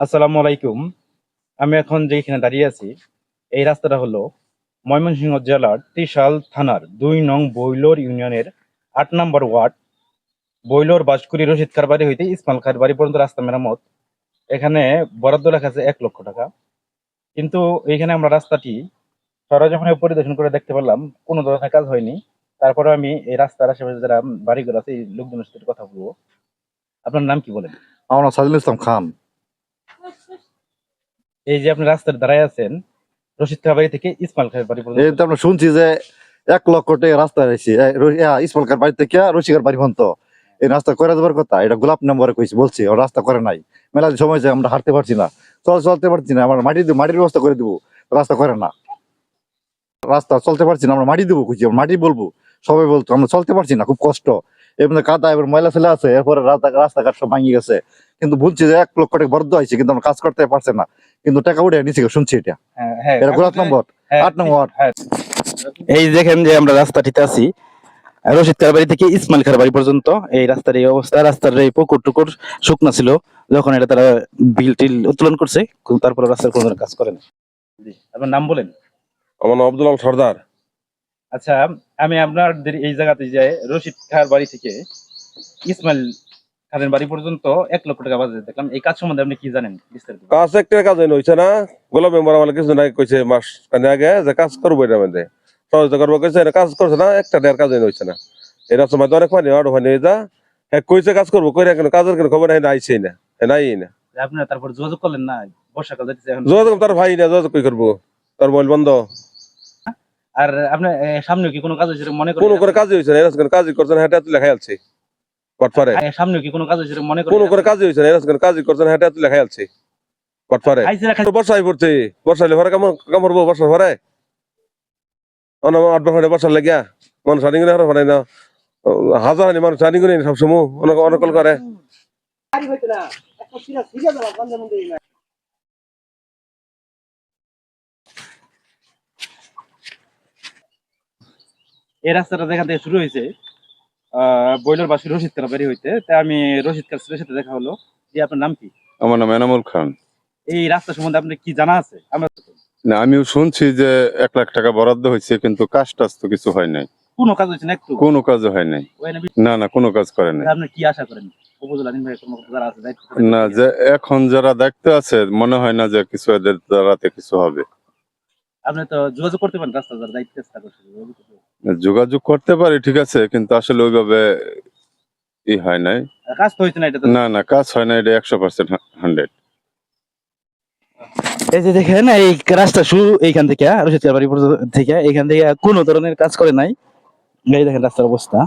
আসসালামু আলাইকুম। আমি এখন যেখানে দাঁড়িয়ে আছি, এই রাস্তাটা হলো ময়মনসিংহ জেলার ত্রিশাল থানার দুই নং বৈলোর ইউনিয়নের আট নম্বর ওয়ার্ড, বৈলোর বাসকুড়ি রশিদ কারবারি হইতে ইসমাল কারবারি পর্যন্ত রাস্তা মেরামত। এখানে বরাদ্দ লেখা আছে এক লক্ষ টাকা। কিন্তু এইখানে আমরা রাস্তাটি সরজমিনে পরিদর্শন করে দেখতে পেলাম কোনো ধরনের কাজ হয়নি। তারপরে আমি এই রাস্তার আশেপাশে যারা বাড়িঘর আছে, এই লোকজনের সাথে কথা বলব। আপনার নাম কি বলেন? আমার নাম সাজিদুল ইসলাম খান। এই যে আপনি রাস্তার দাঁড়ায় আছেন, রশিদ খাবারি থেকে খাবার পর্যন্ত? আমরা শুনছি যে এক লক্ষ টাকা রাস্তা রয়েছে। থেকে রসিকার বাড়ি পর্যন্ত। এই রাস্তা করে দেবার কথা, এটা গোলাপ নম্বরে কইছি, বলছি ও রাস্তা করে নাই। সময় যে আমরা হাঁটতে পারছি না। চল, চলতে পারছি না, আমরা মাটি মাটির ব্যবস্থা করে দিব, রাস্তা করে না। রাস্তা চলতে পারছি না, আমরা মাটি দেবো খুঁজি মাটি বলব, সবাই বলতো, আমরা চলতে পারছি না, খুব কষ্ট। এমনি কাদা এবার ময়লা ফেলে আছে, এরপরে রাস্তা রাস্তাঘাট সব ভাঙিয়ে গেছে। কিন্তু বলছি যে এক লক্ষ টাকা বরাদ্দ হয়েছে কিন্তু আমরা কাজ করতে পারছে না। কিন্তু টাকা উঠে নিচে শুনছি এটা। হ্যাঁ, হ্যাঁ, এটা গোলাপ নম্বর হ্যাঁ, আট নম্বর। হ্যাঁ। এই দেখেন যে আমরা রাস্তাটিতে আছি রশিদ কারবারি থেকে ইসমাইল খার বাড়ি পর্যন্ত এই রাস্তার এই অবস্থা রাস্তার এই পুকুর টুকুর শুকনা ছিল যখন এটা তারা বিল টিল উত্তোলন করছে তারপরে রাস্তার কোনো কাজ করে না। আপনার নাম বলেন। আমার নাম আব্দুল সর্দার। আচ্ছা আমি আপনাদের এই জায়গাতে যে রশিদ খার বাড়ি থেকে ইসমাইল খানের বাড়ি পর্যন্ত এক লক্ষ টাকা বাজে দেখলাম। এই কাজ সম্বন্ধে আপনি কি জানেন? বিস্তারিত কাজ একটা কাজ হয়েছে না। গোলাপ মেম্বার আমার কিছু নাই কইছে মাস আগে যে কাজ করব এটা মধ্যে। সহযোগিতা করব কইছে কাজ করছে না একটা দেড় কাজ না। এটা সময় তো অনেক পানি আরও পানি যা। হ্যাঁ কইছে কাজ করব কইরা কেন কাজের কেন খবর নাই না। নাই না। আপনারা তারপর যোগাযোগ করলেন না? বর্ষাকাল যাচ্ছে এখন। যোগাযোগ তার ভাই না যোগাযোগ কই করব? তার মোবাইল বন্ধ। আর আপনার এ, সামনেও কি কোনো কাজ হয়েছে মনে কোনো করে কাজই হয়েছে না এরা কোনো কাজই করছে না হেঁটে আ- সামনেও কি কোনো কাজ হয়েছে মনে করেন কোনো করে কাজই হয়েছে না এরা কোনো কাজই করছে না হেঁটে লেখাই আলছে। কটপারে খাইছে বর্ষায় পড়ছে বর্ষা হলে পরে কেমন কেমন পড়ব বর্ষা পরে আট বছর বর্ষা লাগিয়া মানুষ রানিং করে পারে না। হাজার হানি মানুষ রানিং করে সবসময় অনেক অনকল করে। এই রাস্তাটা থেকে শুরু হয়েছে বইলার বাসী রশিদ কার বাড়ি হইতে? তাই আমি রশিদ কার সাথে দেখা হলো। যে আপনার নাম কি? আমার নাম এনামুল খান। এই রাস্তা সম্বন্ধে আপনার কি জানা আছে? আমরা না আমিও শুনছি যে এক লাখ টাকা বরাদ্দ হয়েছে কিন্তু কাজ টাজ তো কিছু হয় নাই। কোনো কাজ হয়েছে না একটু? কোনো কাজ হয় নাই। না না কোনো কাজ করে নাই। আপনি কি আশা করেন? না যে এখন যারা দেখতে আছে মনে হয় না যে কিছু এদের দ্বারাতে কিছু হবে। আপনি তো যোগাযোগ করতে পারেন রাস্তা যারা দায়িত্ব চেষ্টা করছে। যোগাযোগ করতে পারি ঠিক আছে কিন্তু আসলে ওইভাবে ই হয় নাই। কাজ তো হয়েছে না এটা না না কাজ হয় না এটা একশো পার্সেন্ট হান্ড্রেড এই যে দেখেন এই রাস্তা শু এইখান থেকে রশিদকার বাড়ি পর্যন্ত থেকে এইখান থেকে কোনো ধরনের কাজ করে নাই। এই দেখেন রাস্তার অবস্থা।